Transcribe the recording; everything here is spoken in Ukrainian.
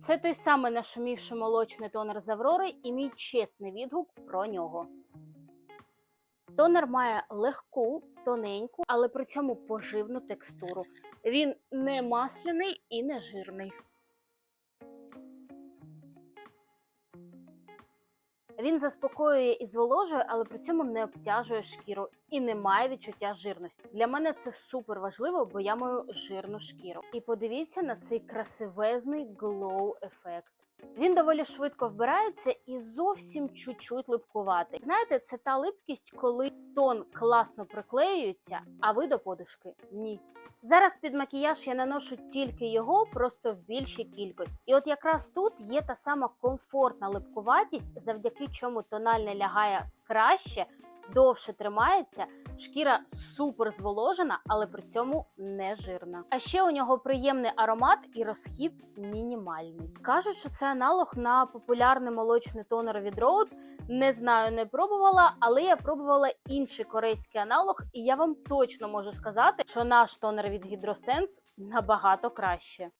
Це той самий нашумівший молочний тонер з Аврори і мій чесний відгук про нього. Тонер має легку, тоненьку, але при цьому поживну текстуру. Він не масляний і не жирний. Він заспокоює і зволожує, але при цьому не обтяжує шкіру і не має відчуття жирності. Для мене це супер важливо, бо я маю жирну шкіру. І подивіться на цей красивезний glow ефект. Він доволі швидко вбирається і зовсім чуть-чуть липкуватий. Знаєте, це та липкість, коли тон класно приклеюється, а ви до подушки ні. Зараз під макіяж я наношу тільки його, просто в більшій кількості. І от якраз тут є та сама комфортна липкуватість, завдяки чому тональне лягає краще, довше тримається. Шкіра супер зволожена, але при цьому не жирна. А ще у нього приємний аромат і розхід мінімальний. Кажуть, що це аналог на популярний молочний тонер від Rode. Не знаю, не пробувала, але я пробувала інший корейський аналог, і я вам точно можу сказати, що наш тонер від Hydrosense набагато краще.